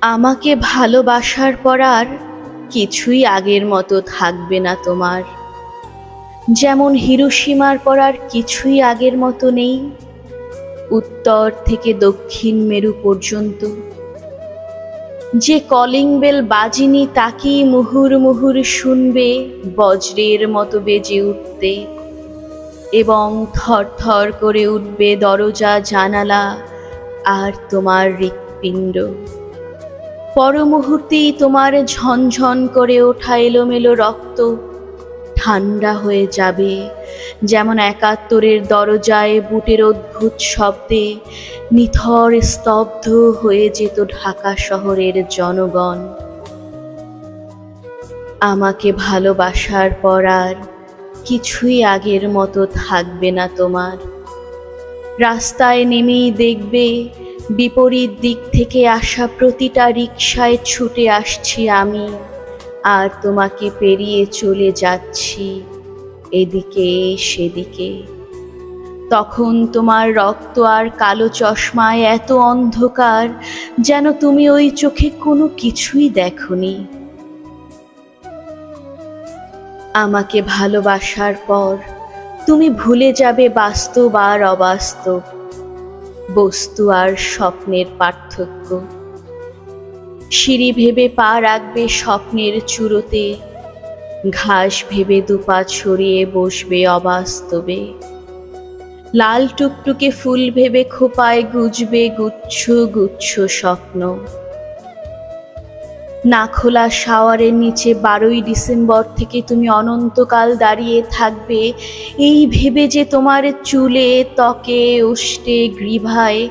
আমাকে ভালোবাসার পর আর কিছুই আগের মতো থাকবে না তোমার। যেমন হিরোসীমার পর আর কিছুই আগের মতো নেই, উত্তর থেকে দক্ষিণ মেরু পর্যন্ত। যে কলিং বেল বাজিনি তাকেই মুহুর মুহুর শুনবে, বজ্রের মতো বেজে উঠতে। এবং থর থর করে উঠবে দরজা জানালা আর তোমার হৃৎপিণ্ড। পর মুহূর্তেই তোমার ঝনঝন করে ওঠা এলোমেলো রক্ত ঠান্ডা হয়ে যাবে, যেমন একাত্তরের দরজায় বুটের অদ্ভুত শব্দে নিথর স্তব্ধ হয়ে যেত ঢাকা শহরের জনগণ। আমাকে ভালোবাসার পর আর কিছুই আগের মতো থাকবে না তোমার। রাস্তায় নেমেই দেখবে বিপরীত দিক থেকে আসা প্রতিটা রিকশায় ছুটে আসছি আমি। আর তোমাকে পেরিয়ে চলে যাচ্ছি, এদিকে, সেদিকে। তখন তোমার রক্ত আর কালো চশমায় এত অন্ধকার যেন তুমি ওই চোখে কোনো কিছুই দেখনি। আমাকে ভালোবাসার পর তুমি ভুলে যাবে বাস্তব আর অবাস্তব। বস্তু আর স্বপ্নের পার্থক্য। সিঁড়ি ভেবে পা রাখবে স্বপ্নের চূড়োতে, ঘাস ভেবে দুপা ছড়িয়ে বসবে অবাস্তবে। লাল টুকটুকে ফুল ভেবে খোপায় গুজবে গুচ্ছ গুচ্ছ স্বপ্ন। না খোলা শাওয়ারের নিচে বারোই ডিসেম্বর থেকে তুমি অনন্তকাল দাঁড়িয়ে থাকবে। এই ভেবে যে তোমার চুলে ত্বকে উষ্টে গ্রীভায়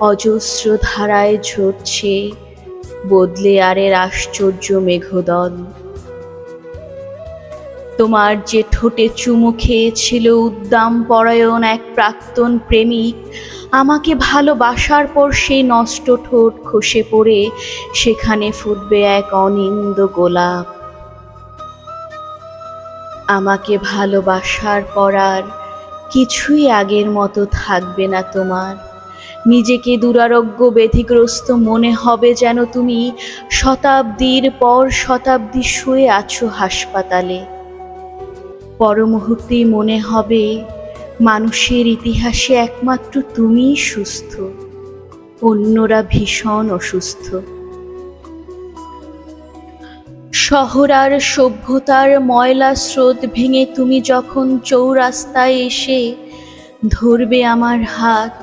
অজস্র ধারায় ঝরছে। বদলে আরের আশ্চর্য মেঘদল। তোমার যে ঠোঁটে চুমু খেয়েছিল উদ্দাম পরায়ণ এক প্রাক্তন প্রেমিক, আমাকে ভালোবাসার পর সেই নষ্ট ঠোঁট খসে পড়ে, সেখানে ফুটবে এক অনিন্দ গোলাপ। আমাকে ভালোবাসার পর আর কিছুই আগের মতো থাকবে না তোমার। নিজেকে দুরারোগ্য ব্যাধিগ্রস্ত মনে হবে যেন তুমি শতাব্দীর পর শতাব্দী শুয়ে আছো হাসপাতালে। পর মুহূর্তেই মনে হবে, মানুষের ইতিহাসে একমাত্র তুমিই সুস্থ। অন্যরা ভীষণ অসুস্থ। শহর আর সভ্যতার ময়লা স্রোত ভেঙে তুমি যখন চৌরাস্তায় এসে ধরবে আমার হাত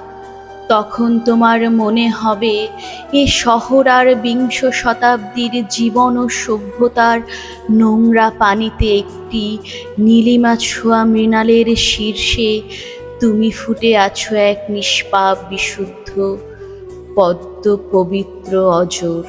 তখন তোমার মনে হবে, এ শহর আর বিংশ শতাব্দীর জীবন ও সভ্যতার নোংরা পানিতে একটি নীলিমা ছোঁয়া মৃণালের শীর্ষে তুমি ফুটে আছো এক নিষ্পাপ বিশুদ্ধ পদ্ম পবিত্র অজর।